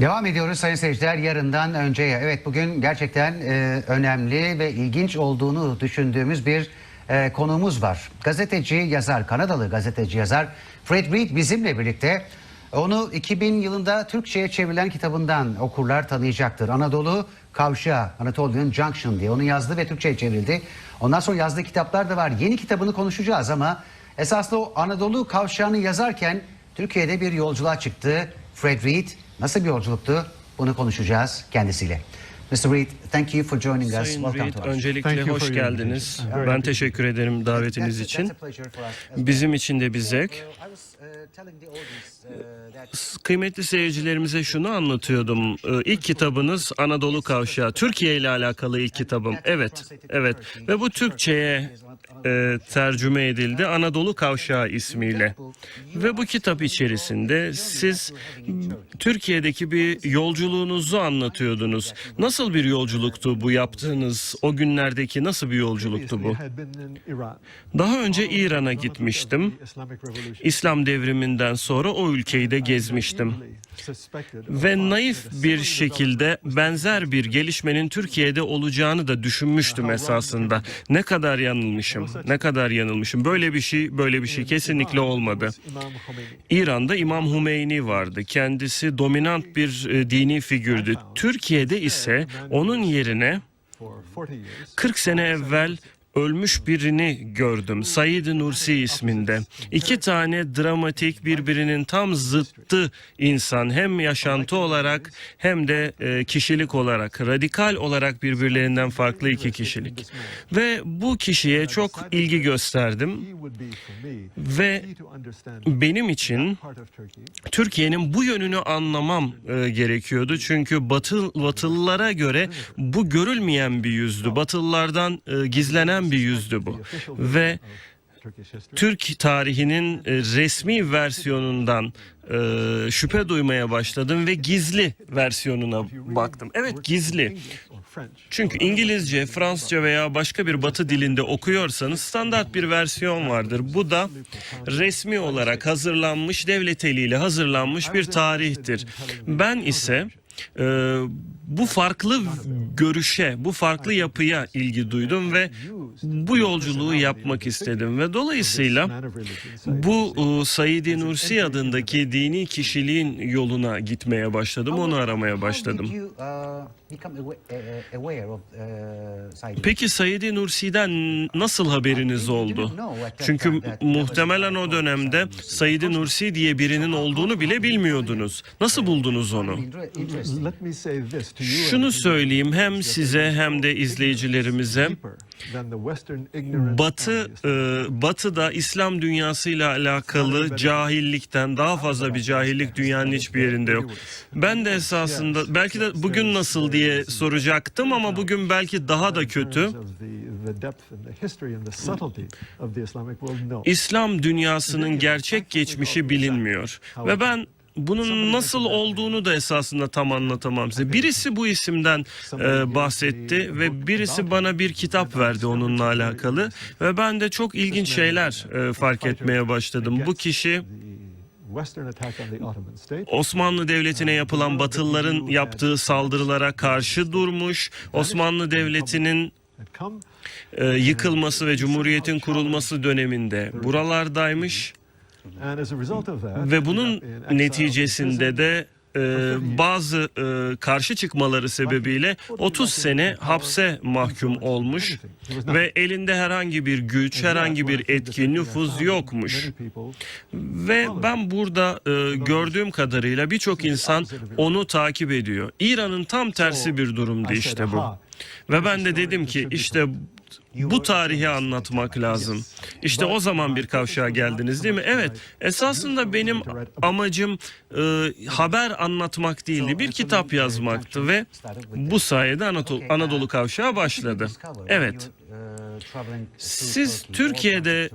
Devam ediyoruz sayın seyirciler yarından önceye. Evet bugün gerçekten e, önemli ve ilginç olduğunu düşündüğümüz bir e, konuğumuz var. Gazeteci yazar, Kanadalı gazeteci yazar Fred Reed bizimle birlikte. Onu 2000 yılında Türkçe'ye çevrilen kitabından okurlar tanıyacaktır. Anadolu Kavşağı, Anatolian Junction diye onu yazdı ve Türkçe'ye çevrildi. Ondan sonra yazdığı kitaplar da var. Yeni kitabını konuşacağız ama esaslı o Anadolu Kavşağı'nı yazarken Türkiye'de bir yolculuğa çıktı. Fred Reed nasıl bir yolculuktu? Bunu konuşacağız kendisiyle. Mr. Reed, thank you for joining us. Sayın Welcome Reed, to us. öncelikle Thank you hoş for your geldiniz. invitation. Ben teşekkür ederim davetiniz için. Bizim için de bir zevk. Uh, uh, uh, Kıymetli seyircilerimize şunu anlatıyordum. Ee, İlk kitabınız Anadolu Kavşağı. Türkiye ile alakalı ilk kitabım. Evet, evet. Ve bu Türkçe'ye e, tercüme edildi Anadolu Kavşağı ismiyle. Ve bu kitap içerisinde siz Türkiye'deki bir yolculuğunuzu anlatıyordunuz. Nasıl bir yolculuktu bu yaptığınız? O günlerdeki nasıl bir yolculuktu bu? Daha önce İran'a gitmiştim. İslam devriminden sonra o ülkeyi de gezmiştim. Ve naif bir şekilde benzer bir gelişmenin Türkiye'de olacağını da düşünmüştüm esasında. Ne kadar yanılmışım, ne kadar yanılmışım. Böyle bir şey, böyle bir şey kesinlikle olmadı. İran'da İmam Hümeyni vardı. Kendisi dominant bir e, dini figürdü. Türkiye'de ise onun yerine 40 sene evvel ölmüş birini gördüm. Said Nursi isminde. İki tane dramatik birbirinin tam zıttı insan hem yaşantı olarak hem de e, kişilik olarak radikal olarak birbirlerinden farklı iki kişilik. Ve bu kişiye çok ilgi gösterdim ve benim için Türkiye'nin bu yönünü anlamam e, gerekiyordu. Çünkü Batı, Batılılara göre bu görülmeyen bir yüzdü. Batılılardan e, gizlenen bir yüzdü bu. Ve Türk tarihinin e, resmi versiyonundan e, şüphe duymaya başladım ve gizli versiyonuna baktım. Evet gizli. Çünkü İngilizce, Fransızca veya başka bir batı dilinde okuyorsanız standart bir versiyon vardır. Bu da resmi olarak hazırlanmış, devlet eliyle hazırlanmış bir tarihtir. Ben ise e, bu farklı görüşe, bu farklı yapıya ilgi duydum ve bu yolculuğu yapmak istedim ve dolayısıyla bu e, Said Nursi adındaki dini kişiliğin yoluna gitmeye başladım, onu aramaya başladım. Of, uh, Said? Peki Said Nursi'den nasıl haberiniz oldu? Çünkü muhtemelen o dönemde Said Nursi diye birinin olduğunu bile bilmiyordunuz. Nasıl buldunuz onu? Şunu söyleyeyim hem size hem de izleyicilerimize. Batı e, Batı'da İslam dünyasıyla alakalı cahillikten daha fazla bir cahillik dünyanın hiçbir yerinde yok. Ben de esasında belki de bugün nasıl diye soracaktım ama bugün belki daha da kötü. İslam dünyasının gerçek geçmişi bilinmiyor ve ben bunun nasıl olduğunu da esasında tam anlatamam size. Birisi bu isimden e, bahsetti ve birisi bana bir kitap verdi onunla alakalı. Ve ben de çok ilginç şeyler e, fark etmeye başladım. Bu kişi Osmanlı Devleti'ne yapılan Batılıların yaptığı saldırılara karşı durmuş, Osmanlı Devleti'nin e, yıkılması ve Cumhuriyet'in kurulması döneminde buralardaymış ve bunun neticesinde de e, bazı e, karşı çıkmaları sebebiyle 30 sene hapse mahkum olmuş ve elinde herhangi bir güç, herhangi bir etki, nüfuz yokmuş. Ve ben burada e, gördüğüm kadarıyla birçok insan onu takip ediyor. İran'ın tam tersi bir durumdu işte bu. Ve ben de dedim ki işte bu tarihi anlatmak lazım. İşte o zaman bir kavşağa geldiniz değil mi? Evet. Esasında benim amacım e, haber anlatmak değildi. Bir kitap yazmaktı ve bu sayede Anadolu, Anadolu kavşağı başladı. Evet. Siz Türkiye'de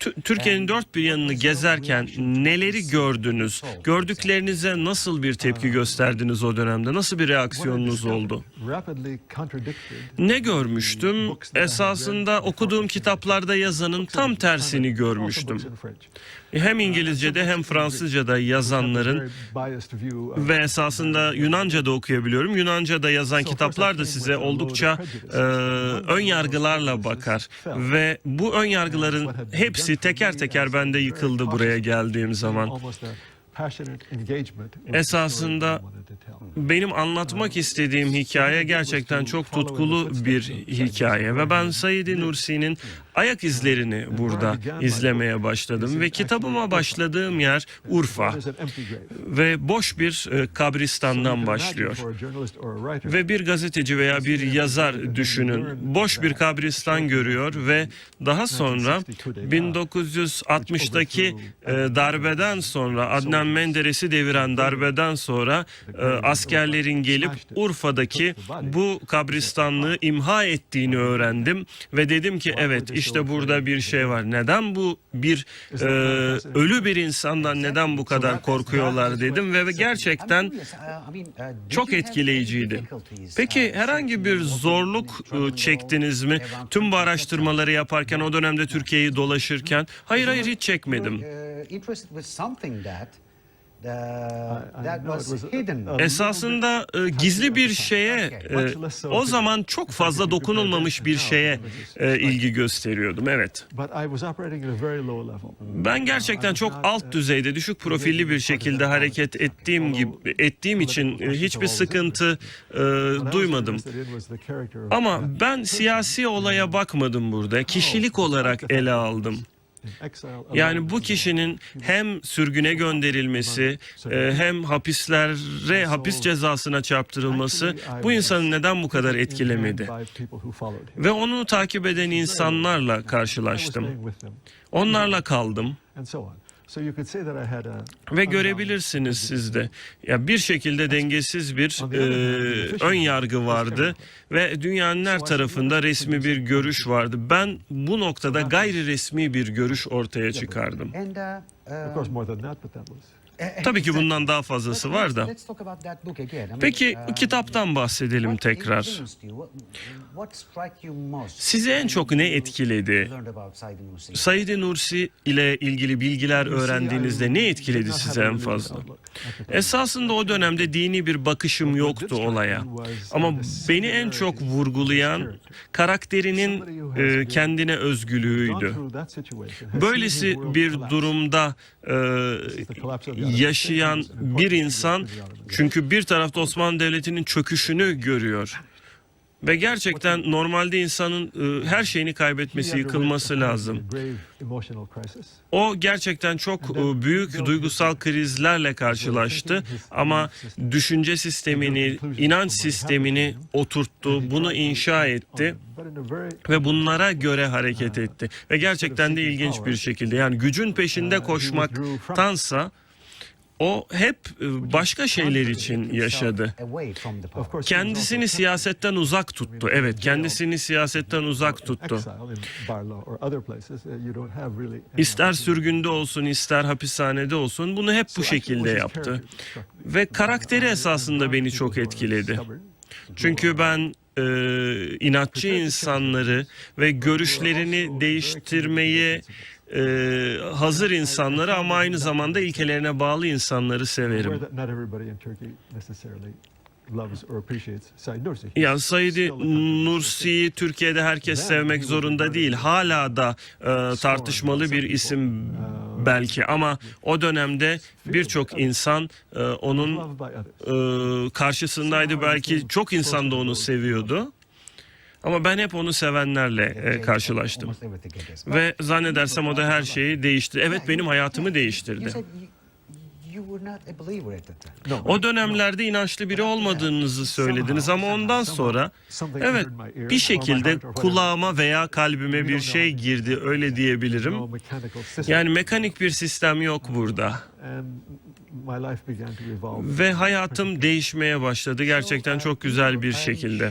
Tü- Türkiye'nin dört bir yanını gezerken neleri gördünüz? Gördüklerinize nasıl bir tepki gösterdiniz o dönemde? Nasıl bir reaksiyonunuz oldu? Ne görmüştüm? Esasında okuduğum kitaplarda yazanın tam tersini görmüştüm. hem İngilizce'de hem Fransızca'da yazanların ve esasında Yunanca'da okuyabiliyorum. Yunanca'da yazan kitaplar da size oldukça e, ön yargılarla bakar ve bu ön yargıların hepsi teker teker bende yıkıldı buraya geldiğim zaman. Esasında benim anlatmak istediğim hikaye gerçekten çok tutkulu bir hikaye ve ben Said Nursi'nin ayak izlerini burada izlemeye başladım ve kitabıma başladığım yer Urfa ve boş bir e, kabristandan başlıyor. Ve bir gazeteci veya bir yazar düşünün. Boş bir kabristan görüyor ve daha sonra 1960'daki e, darbeden sonra Adnan Menderes'i deviren darbeden sonra e, askerlerin gelip Urfa'daki bu kabristanlığı imha ettiğini öğrendim ve dedim ki evet işte burada bir şey var. Neden bu bir e, ölü bir insandan neden bu kadar korkuyorlar dedim ve gerçekten çok etkileyiciydi. Peki herhangi bir zorluk e, çektiniz mi? Tüm bu araştırmaları yaparken o dönemde Türkiye'yi dolaşırken hayır hayır hiç çekmedim. Esasında e, gizli bir şeye, e, o zaman çok fazla dokunulmamış bir şeye e, ilgi gösteriyordum. Evet. Ben gerçekten çok alt düzeyde, düşük profilli bir şekilde hareket ettiğim gibi ettiğim için e, hiçbir sıkıntı e, duymadım. Ama ben siyasi olaya bakmadım burada. Kişilik olarak ele aldım. Yani bu kişinin hem sürgüne gönderilmesi e, hem hapislere hapis cezasına çarptırılması bu insanı neden bu kadar etkilemedi? Ve onu takip eden insanlarla karşılaştım. Onlarla kaldım. Ve görebilirsiniz siz de. Ya bir şekilde dengesiz bir e, ön yargı vardı ve dünyanın her tarafında resmi bir görüş vardı. Ben bu noktada gayri resmi bir görüş ortaya çıkardım. Tabii ki bundan daha fazlası var da. Peki kitaptan bahsedelim tekrar. Sizi en çok ne etkiledi? Said Nursi ile ilgili bilgiler öğrendiğinizde ne etkiledi sizi en fazla? Esasında o dönemde dini bir bakışım yoktu olaya. Ama beni en çok vurgulayan karakterinin e, kendine özgülüğüydü. Böylesi bir durumda e, yaşayan bir insan çünkü bir tarafta Osmanlı Devleti'nin çöküşünü görüyor. Ve gerçekten normalde insanın e, her şeyini kaybetmesi, yıkılması lazım. O gerçekten çok e, büyük duygusal krizlerle karşılaştı ama düşünce sistemini, inanç sistemini oturttu, bunu inşa etti ve bunlara göre hareket etti. Ve gerçekten de ilginç bir şekilde yani gücün peşinde koşmaktansa o hep e, başka şeyler için yaşadı. Kendisini siyasetten uzak tuttu. Evet, kendisini siyasetten uzak tuttu. İster sürgünde olsun, ister hapishanede olsun bunu hep bu şekilde yaptı. Ve karakteri esasında beni çok etkiledi. Çünkü ben e, inatçı insanları ve görüşlerini değiştirmeyi e, hazır insanları ama aynı zamanda ilkelerine bağlı insanları severim. Yani Said Nursi'yi Türkiye'de herkes sevmek zorunda değil. Hala da e, tartışmalı bir isim belki ama o dönemde birçok insan e, onun e, karşısındaydı. Belki çok insan da onu seviyordu. Ama ben hep onu sevenlerle e, karşılaştım. Ve zannedersem o da her şeyi değişti. Evet benim hayatımı değiştirdi. O dönemlerde inançlı biri olmadığınızı söylediniz ama ondan sonra evet bir şekilde kulağıma veya kalbime bir şey girdi öyle diyebilirim. Yani mekanik bir sistem yok burada. Ve hayatım değişmeye başladı gerçekten çok güzel bir şekilde.